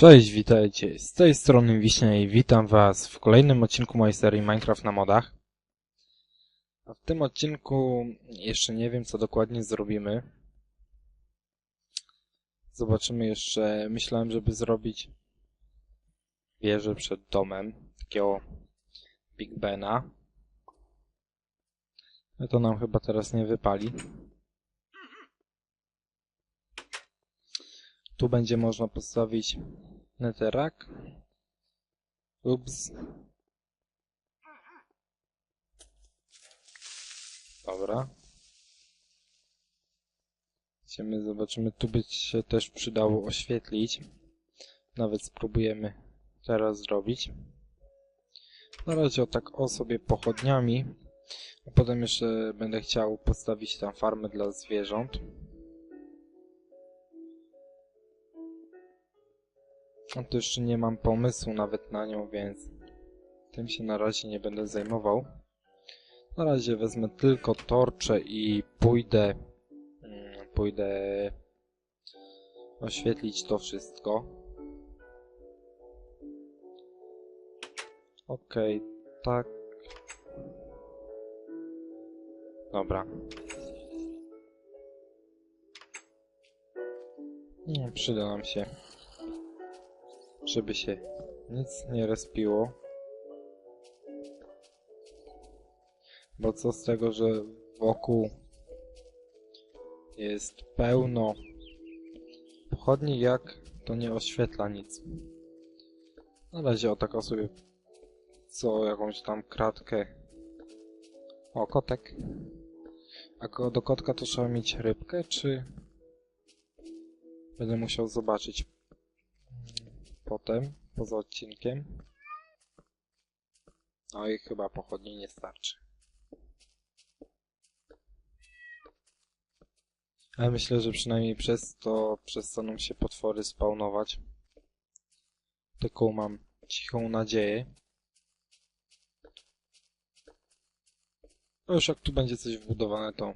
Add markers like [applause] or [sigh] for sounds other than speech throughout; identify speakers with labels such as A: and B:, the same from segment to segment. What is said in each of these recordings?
A: Cześć, witajcie. Z tej strony Wiśnia i witam was w kolejnym odcinku mojej serii Minecraft na modach. A w tym odcinku jeszcze nie wiem, co dokładnie zrobimy. Zobaczymy jeszcze. Myślałem, żeby zrobić wieżę przed domem, takiego Big Bena. Ale to nam chyba teraz nie wypali. Tu będzie można postawić neterak. Ups. Dobra. Idziemy, zobaczymy. Tu by się też przydało oświetlić. Nawet spróbujemy teraz zrobić. Na razie o tak o sobie pochodniami. A potem jeszcze będę chciał postawić tam farmę dla zwierząt. No to jeszcze nie mam pomysłu nawet na nią, więc tym się na razie nie będę zajmował. Na razie wezmę tylko torcze i pójdę mm, pójdę oświetlić to wszystko. Okej, okay, tak. Dobra. Nie, przyda nam się żeby się nic nie respiło. Bo co z tego, że wokół jest pełno pochodni, jak to nie oświetla nic. Na razie o tak sobie co jakąś tam kratkę. O, kotek. A do kotka to trzeba mieć rybkę, czy będę musiał zobaczyć potem, poza odcinkiem. No i chyba pochodni nie starczy. Ale myślę, że przynajmniej przez to przestaną się potwory spawnować. Taką mam cichą nadzieję. No już jak tu będzie coś wbudowane, to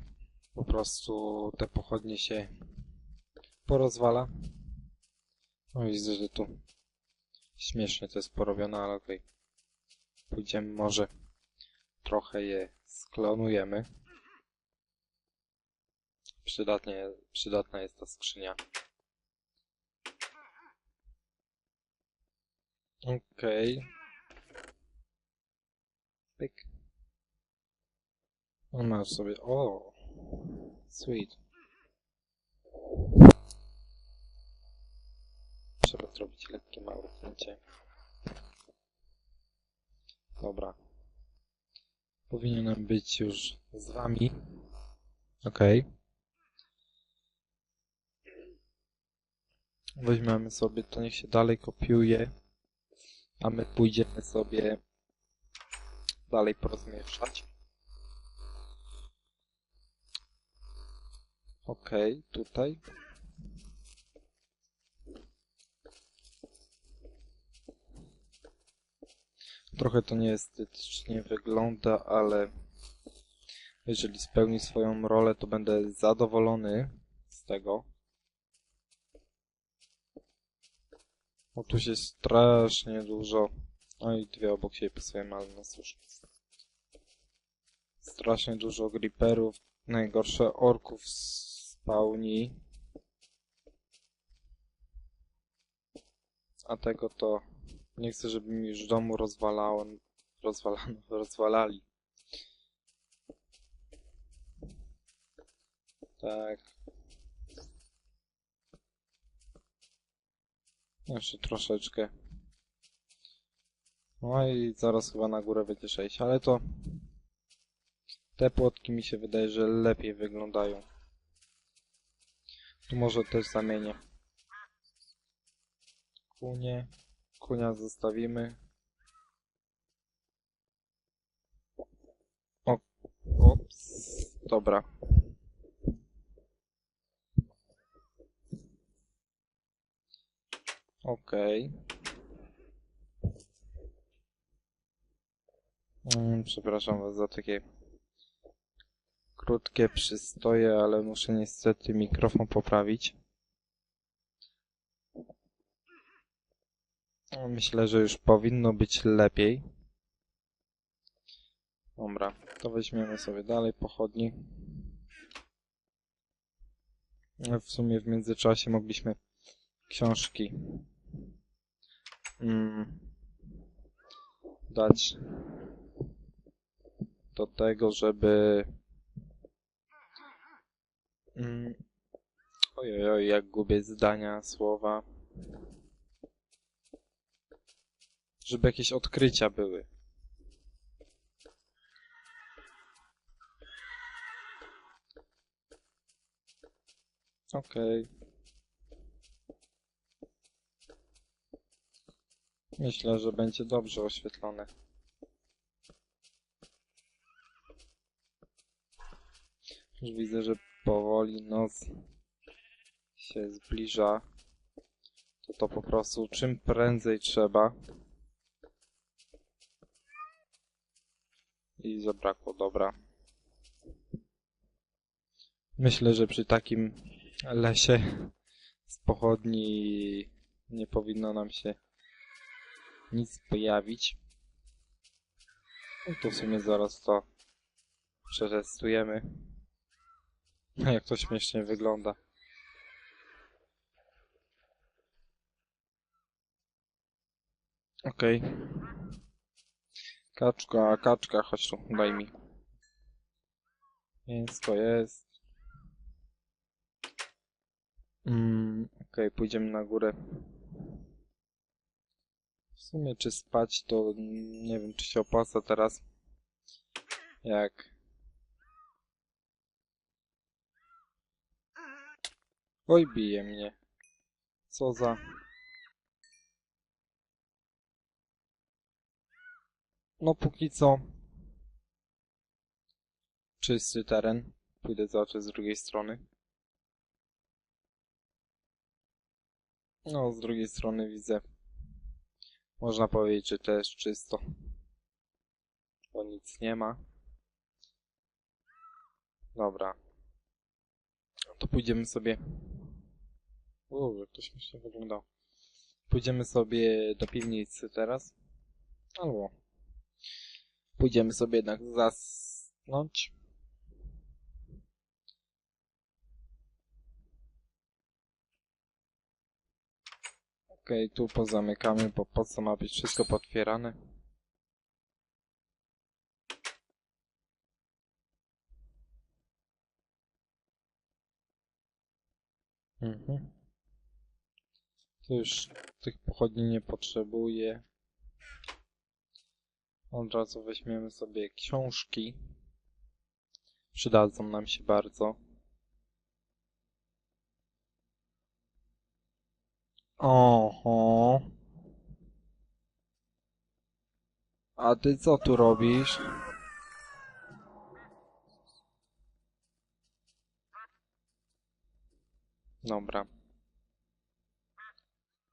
A: po prostu te pochodnie się porozwala. No widzę, że tu Śmiesznie to jest porobione, ale okej. Okay. Pójdziemy może trochę je sklonujemy. Przydatnie, przydatna jest ta skrzynia. Okej. Okay. Pyk. On ma sobie... O! Sweet. Trzeba zrobić lekkie małe cięcie. Dobra. Powinienem być już z wami. Okej. Weźmiemy sobie, to niech się dalej kopiuje. A my pójdziemy sobie dalej porozmieszać. Okej, tutaj. Trochę to nieestetycznie wygląda, ale jeżeli spełni swoją rolę, to będę zadowolony z tego. O, tu się strasznie dużo... No i dwie obok siebie pasujemy, ale no cóż. Strasznie dużo griperów, najgorsze orków spawni. A tego to nie chcę, żeby mi już domu rozwalało, rozwalano, [laughs] rozwalali. Tak. Jeszcze troszeczkę. No i zaraz chyba na górę będzie 6, ale to te płotki mi się wydaje, że lepiej wyglądają. Tu może też zamienię. Kunie. Kunia zostawimy. O, ops, dobra. Okej. Okay. Mm, przepraszam was za takie krótkie przystoje, ale muszę niestety mikrofon poprawić. Myślę, że już powinno być lepiej. Dobra, to weźmiemy sobie dalej pochodni. No, W sumie w międzyczasie mogliśmy książki mm, dać do tego, żeby mm, ojoj, oj, jak gubię zdania, słowa żeby jakieś odkrycia były. Okej. Myślę, że będzie dobrze oświetlone. Już widzę, że powoli noc się zbliża. To to po prostu czym prędzej trzeba. I zabrakło, dobra. Myślę, że przy takim lesie z pochodni nie powinno nam się nic pojawić. No to w sumie zaraz to przetestujemy. Jak to śmiesznie wygląda. Okej. Kaczka, kaczka, chodź tu, daj mi. Mięsko jest. Mm, Okej, pójdziemy na górę. W sumie czy spać, to nie wiem, czy się opłaca teraz. Jak... Oj, bije mnie. Co za... No póki co... Czysty teren. Pójdę zobaczyć z drugiej strony. No, z drugiej strony widzę. Można powiedzieć, że też czysto. Bo nic nie ma. Dobra. To pójdziemy sobie... Uuu, jak to śmiesznie wyglądało. Pójdziemy sobie do piwnicy teraz. Albo... Pójdziemy sobie jednak zasnąć. Okej, tu pozamykamy, bo po co ma być wszystko potwierane? Mhm. To już tych pochodni nie potrzebuję. Od razu weźmiemy sobie książki. Przydadzą nam się bardzo. Oho. A ty co tu robisz? Dobra.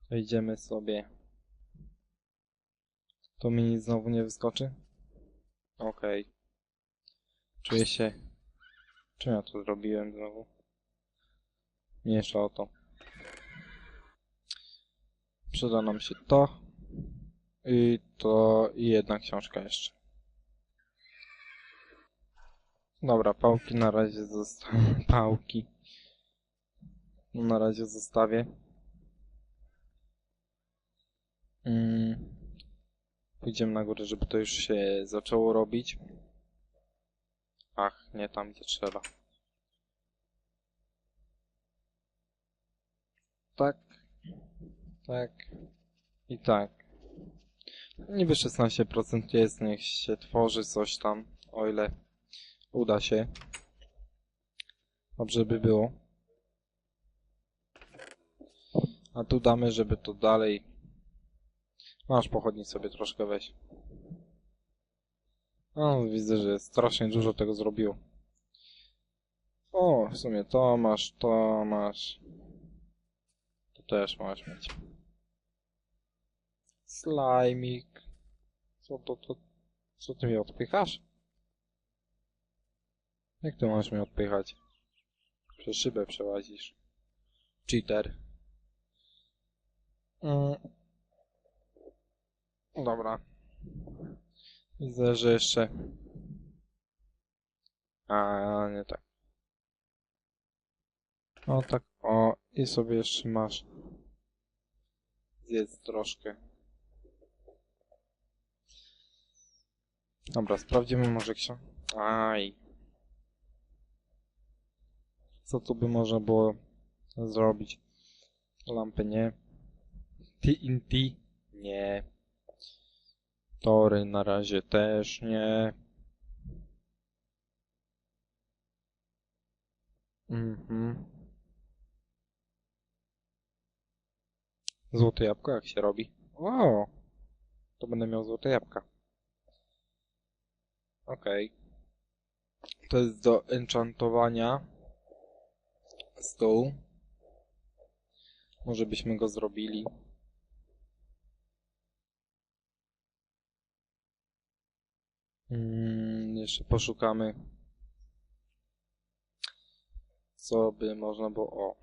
A: Wejdziemy sobie. To mi nic znowu nie wyskoczy? Okej. Czuję się... Czym ja to zrobiłem znowu? Mniejsza o to. Przyda nam się to. I to i jedna książka jeszcze. Dobra, pałki na razie zostawię. [laughs] Pałki. No na razie zostawię. Mm. Pójdziemy na górę, żeby to już się zaczęło robić. Ach, nie tam gdzie trzeba. Tak. Tak. I tak. Niby 16% jest, niech się tworzy coś tam, o ile uda się. Dobrze by było. A tu damy, żeby to dalej... Masz pochodni sobie troszkę weź. O, widzę, że strasznie dużo tego zrobiło. O, w sumie to masz, to masz. To też możesz mieć. Slajmik. Co to, to... Co ty mnie odpychasz? Jak ty możesz mnie odpychać? Przez szybę przełazisz. Cheater. Mm. Dobra. Widzę, że jeszcze... A, nie tak. O tak, o, i sobie jeszcze masz. Zjedz troszkę. Dobra, sprawdzimy może książkę. Aj. Co tu by można było zrobić? Lampy nie. TNT nie. Tory na razie też nie. Mhm. Złote jabłko jak się robi? O, to będę miał złote jabłka. Okej. To jest do enchantowania stół. Może byśmy go zrobili. Mm, jeszcze poszukamy. Co by można było. O.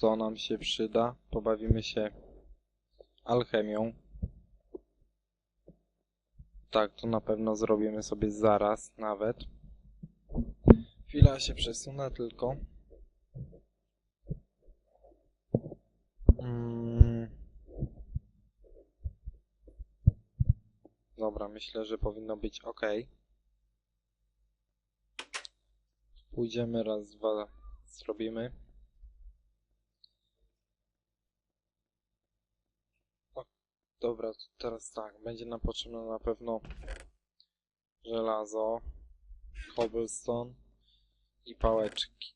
A: To nam się przyda. Pobawimy się alchemią. Tak, to na pewno zrobimy sobie zaraz nawet. Chwila się przesunę tylko. Mm. Dobra, myślę, że powinno być ok. Pójdziemy raz, dwa, zrobimy. O, dobra, teraz tak, będzie nam potrzebne na pewno żelazo, cobblestone i pałeczki.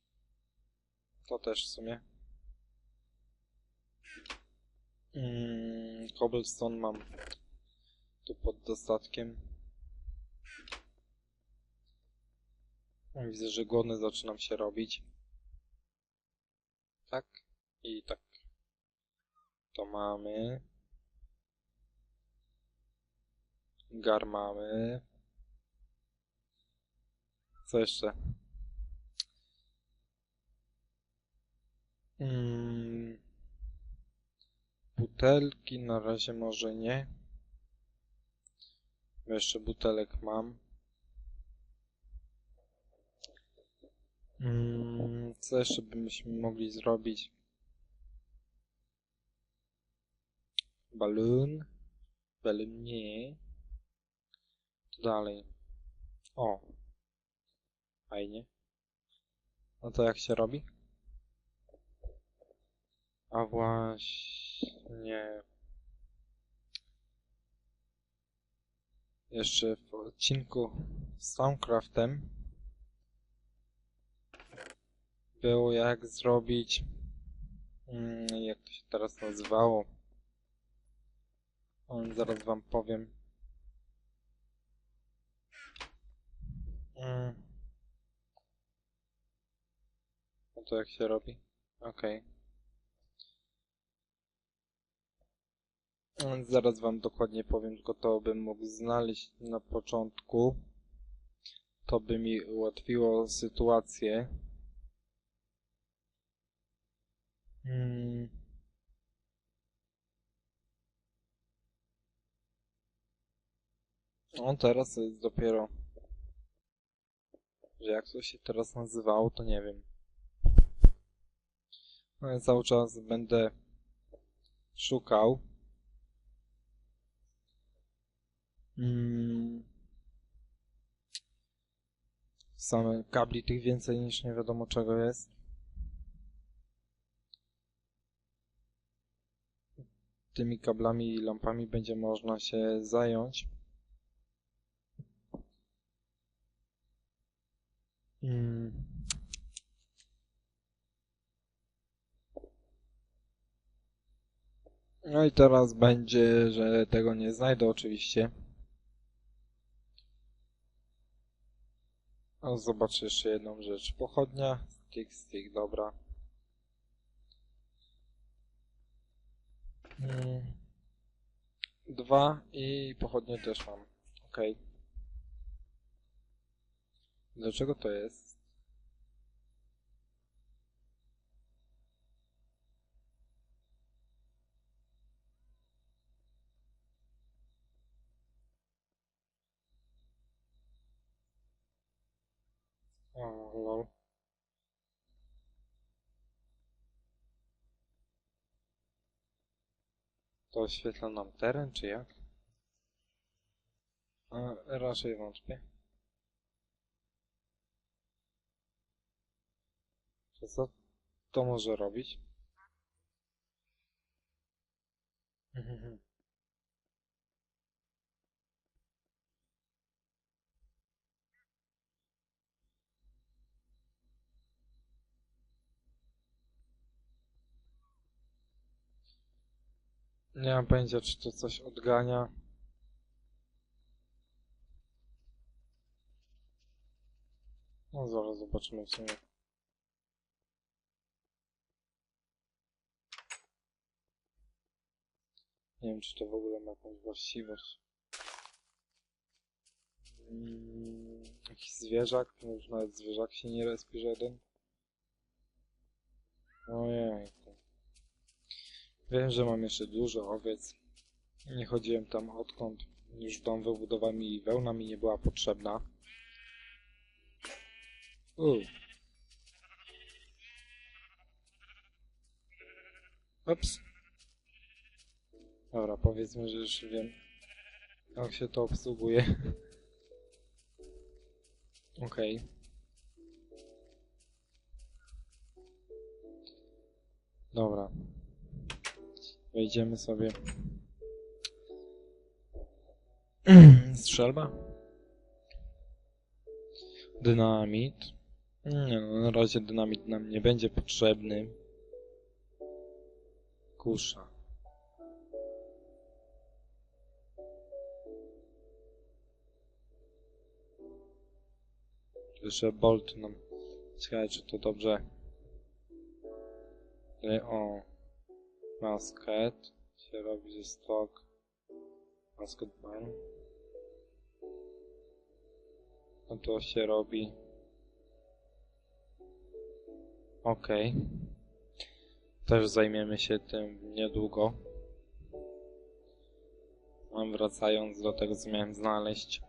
A: To też w sumie. Mm, cobblestone mam tu pod dostatkiem. Widzę, że głodny zaczynam się robić. Tak i tak. To mamy. Gar mamy. Co jeszcze? Mm, butelki na razie może nie. Jeszcze butelek mam. Mm, co jeszcze byśmy mogli zrobić? Balloon. Balloon nie. To dalej. O. Fajnie. No to jak się robi? A właśnie. Jeszcze w odcinku z Soundcraftem było jak zrobić. Mm, jak to się teraz nazywało? On zaraz wam powiem. Mm. No to jak się robi? Okej. Więc Zaraz wam dokładnie powiem, tylko to bym mógł znaleźć na początku. To by mi ułatwiło sytuację. Hmm. No teraz to jest dopiero... Że jak to się teraz nazywało, to nie wiem. No ja cały czas będę szukał. Mm. Same kabli tych więcej niż nie wiadomo czego jest. Tymi kablami i lampami będzie można się zająć. Mm. No i teraz będzie, że tego nie znajdę oczywiście. A zobaczę jeszcze jedną rzecz. Pochodnia, stick, stick, dobra. Mm. Dwa i pochodnie też mam. Ok. Dlaczego to jest? Lol. To oświetla nam teren, czy jak? A, raczej wątpię. Co to może robić? [laughs] Mhm. Nie mam pojęcia, czy to coś odgania. No zaraz zobaczymy w sumie. Nie wiem, czy to w ogóle ma jakąś właściwość. Mm, jakiś zwierzak? Już nawet zwierzak się nie respi żaden. Ojej. Wiem, że mam jeszcze dużo owiec. Nie chodziłem tam odkąd już dom wybudowałem i wełna mi nie była potrzebna. Uuu. Ups. Dobra, powiedzmy, że już wiem, jak się to obsługuje. [laughs] Okej. Dobra. Wejdziemy sobie. Strzelba. Dynamit. Nie no, na razie dynamit nam nie będzie potrzebny. Kusza. Jeszcze bolt nam. Ciekawe, czy to dobrze. O. Masket. Się robi ze stok. Masket bar. No to się robi. Okej. Też zajmiemy się tym niedługo. Mam wracając do tego, co miałem znaleźć.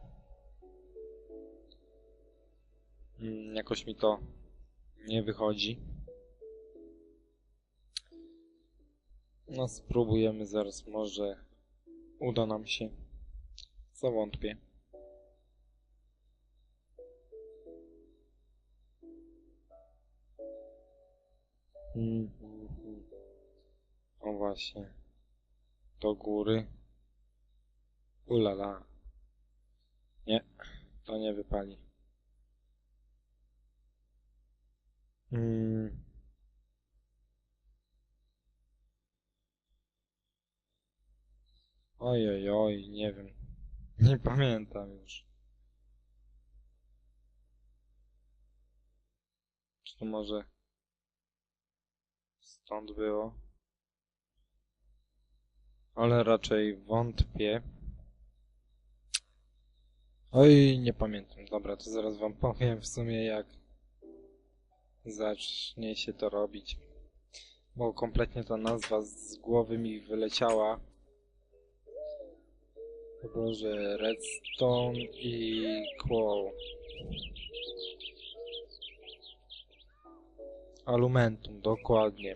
A: Mm, Jakoś mi to nie wychodzi. No spróbujemy zaraz, może uda nam się. Co wątpię. Mm. O właśnie. Do góry. Ulala. Nie, to nie wypali. Mm. Oj, oj, oj, nie wiem. [laughs] Nie pamiętam już. Czy to może stąd było? Ale raczej wątpię. Oj, nie pamiętam. Dobra, to zaraz wam powiem w sumie jak zacznie się to robić. Bo kompletnie ta nazwa z głowy mi wyleciała. Chyba, że redstone i coal. Alumentum, dokładnie.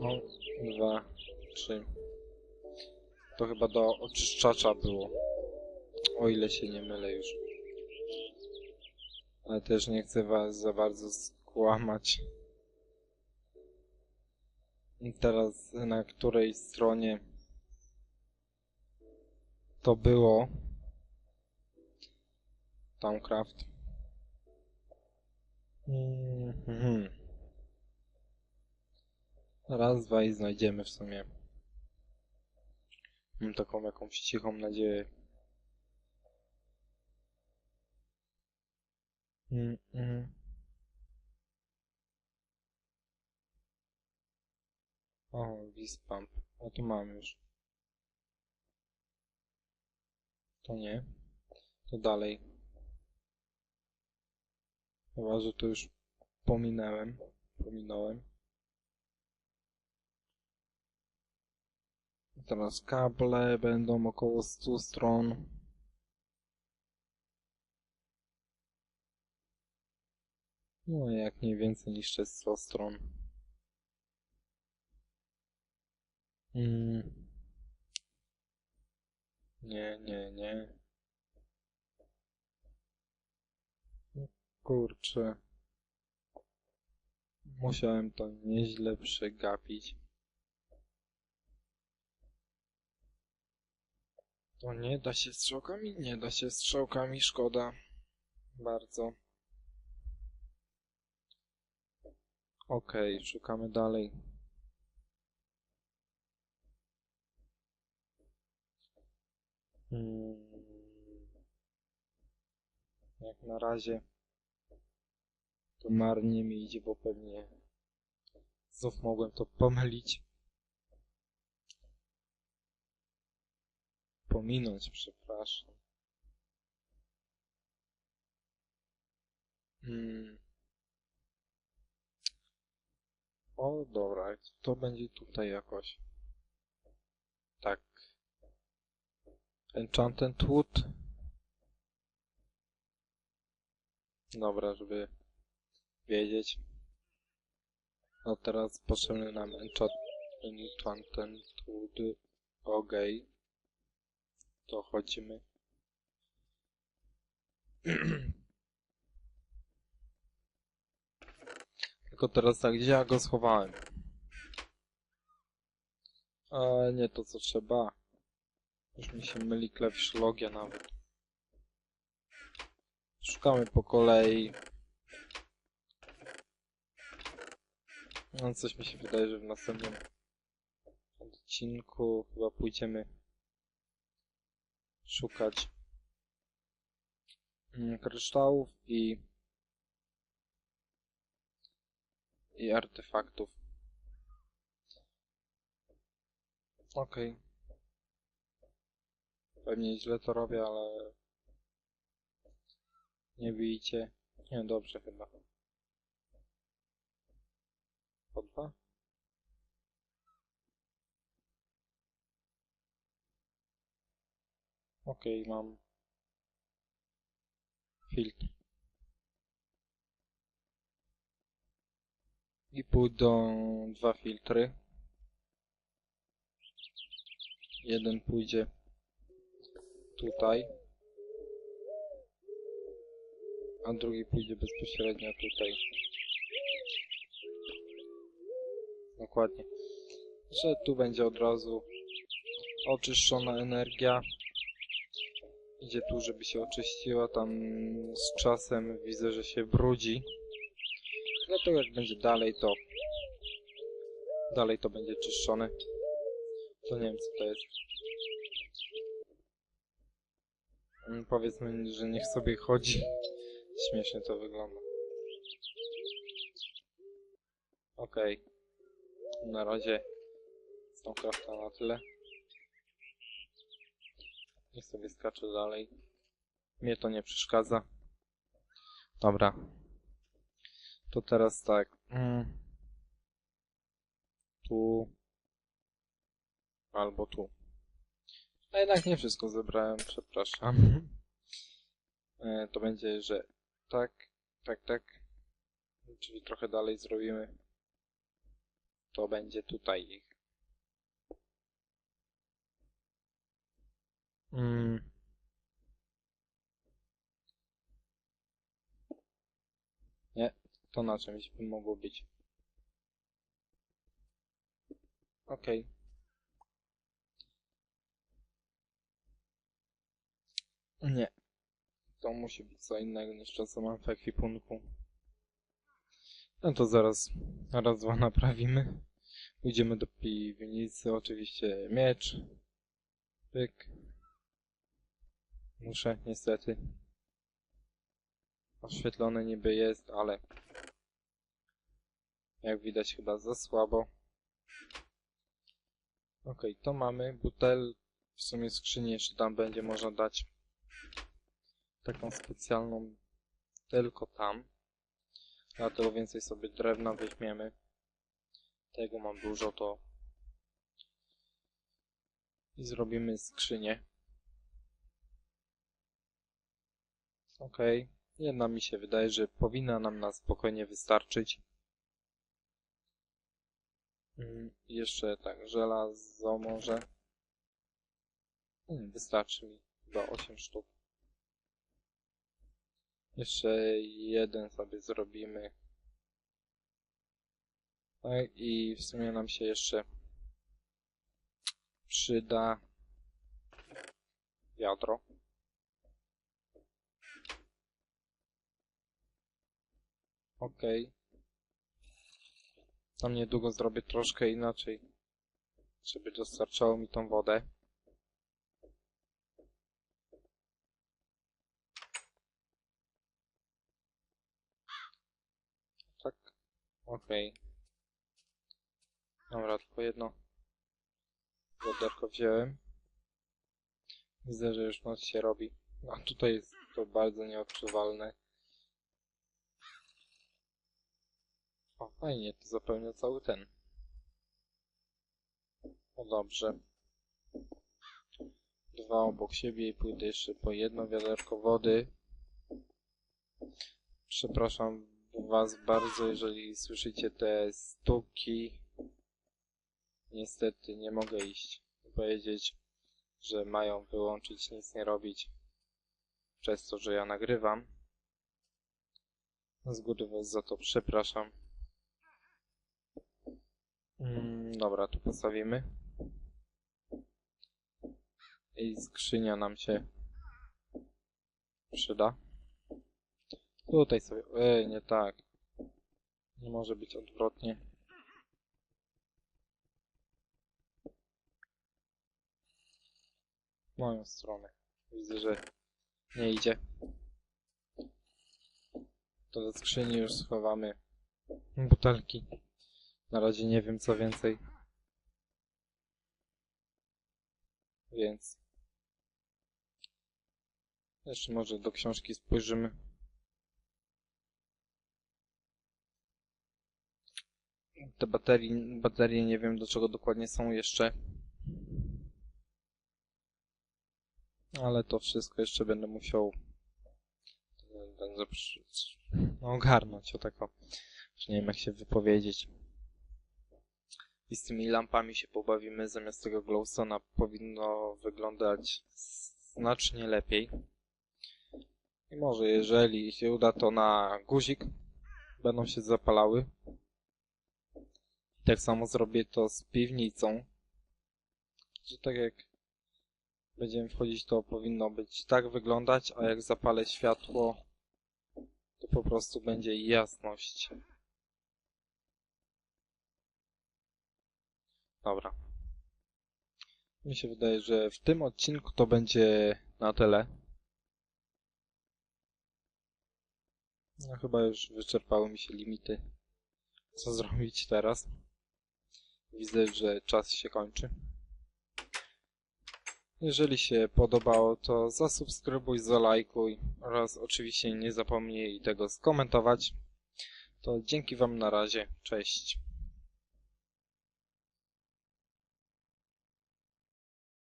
A: O, dwa, trzy. To chyba do oczyszczacza było. O ile się nie mylę już. Ale też nie chcę was za bardzo skłamać. Teraz na której stronie to było Tamcraft. Mhm. Raz, dwa i znajdziemy w sumie. Mam taką jakąś cichą nadzieję. Mm, mm. O, Wispump. O, tu mam już. To nie. To dalej. Chyba, że to już pominęłem. Pominąłem. Teraz kable będą około 100 stron. No, jak nie więcej niż 100 stron. Mm. Nie, nie, nie. No, Kurczę. Musiałem to nieźle przegapić. To nie da się strzałkami? Nie da się strzałkami, szkoda. Bardzo. Okej, szukamy dalej. Jak na razie to marnie mi idzie, bo pewnie znów mogłem to pomylić. Pominąć, przepraszam. Hmm. O, dobra, to będzie tutaj jakoś. Tak. Enchanted Wood. Dobra, żeby wiedzieć. No teraz potrzebny nam enchant Enchanted Wood. Okej. To chodzimy. [clears throat] Tylko teraz tak, gdzie ja go schowałem? A nie to co trzeba. Już mi się myli klawiszologia nawet. Szukamy po kolei. No coś mi się wydaje, że w następnym odcinku chyba pójdziemy szukać mm, kryształów i i artefaktów. Okej. Pewnie źle to robię, ale nie bijcie. Nie, dobrze chyba. Po dwa? Okej, mam filtr. I pójdą dwa filtry. Jeden pójdzie tutaj. A drugi pójdzie bezpośrednio tutaj. Dokładnie. Że tu będzie od razu oczyszczona energia. Idzie tu, żeby się oczyściła. Tam z czasem widzę, że się brudzi. Dlatego jak będzie dalej, to dalej to będzie czyszczone. To nie wiem, co to jest. Mm, Powiedzmy, że niech sobie chodzi. Śmiesznie to wygląda. Okej. Na razie kraftą na tyle. Niech sobie skacze dalej. Mnie to nie przeszkadza. Dobra. To teraz tak. Mm. Tu. Albo tu. A jednak nie wszystko zebrałem, przepraszam. E, to będzie, że tak, tak, tak. Czyli trochę dalej zrobimy. To będzie tutaj ich. Mm. Nie, to na czymś by mogło być. Okej. Nie. To musi być co innego niż to, co mam w ekwipunku. No to zaraz raz, dwa naprawimy. Pójdziemy do piwnicy, oczywiście miecz. Pyk. Muszę, niestety. Oświetlony niby jest, ale jak widać chyba za słabo. Ok, to mamy. Butel w sumie skrzyni jeszcze tam będzie można dać taką specjalną tylko tam. Dlatego więcej sobie drewna weźmiemy. Tego mam dużo, to i zrobimy skrzynię. Ok, Jedna mi się wydaje, że powinna nam na spokojnie wystarczyć. Mm, Jeszcze tak, żelazo może. Hmm, wystarczy mi chyba 8 sztuk. Jeszcze jeden sobie zrobimy. Tak, i w sumie nam się jeszcze przyda wiadro. Okej. Tam niedługo zrobię troszkę inaczej, żeby dostarczało mi tą wodę. Tak. Okej. Dobra, tylko jedno wiaderko wziąłem. Widzę, że już noc się robi. A tutaj jest to bardzo nieodczuwalne. O, fajnie, to zapełnia cały ten. No dobrze. Dwa obok siebie i pójdę jeszcze po jedno wiaderko wody. Przepraszam Was bardzo, jeżeli słyszycie te stuki. Niestety nie mogę iść powiedzieć, że mają wyłączyć, nic nie robić. Przez to, że ja nagrywam. Z góry Was za to przepraszam. Mm, dobra, tu postawimy. I skrzynia nam się przyda. Tutaj sobie... Ej, nie tak. Nie może być odwrotnie. W moją stronę. Widzę, że nie idzie. To do skrzyni już schowamy butelki. Na razie nie wiem co więcej. Więc... Jeszcze może do książki spojrzymy. Te baterii, baterie nie wiem do czego dokładnie są jeszcze. Ale to wszystko jeszcze będę musiał będę no, ogarnąć o tako. Że nie wiem jak się wypowiedzieć. I z tymi lampami się pobawimy. Zamiast tego glowstona powinno wyglądać znacznie lepiej. I może jeżeli się uda to na guzik będą się zapalały. Tak samo zrobię to z piwnicą. Że tak jak będziemy wchodzić, to powinno być tak wyglądać, a jak zapalę światło, to po prostu będzie jasność. Dobra. Mi się wydaje, że w tym odcinku to będzie na tyle. No chyba już wyczerpały mi się limity. Co zrobić teraz? Widzę, że czas się kończy. Jeżeli się podobało, to zasubskrybuj, zalajkuj oraz oczywiście nie zapomnij tego skomentować. To dzięki Wam na razie. Cześć.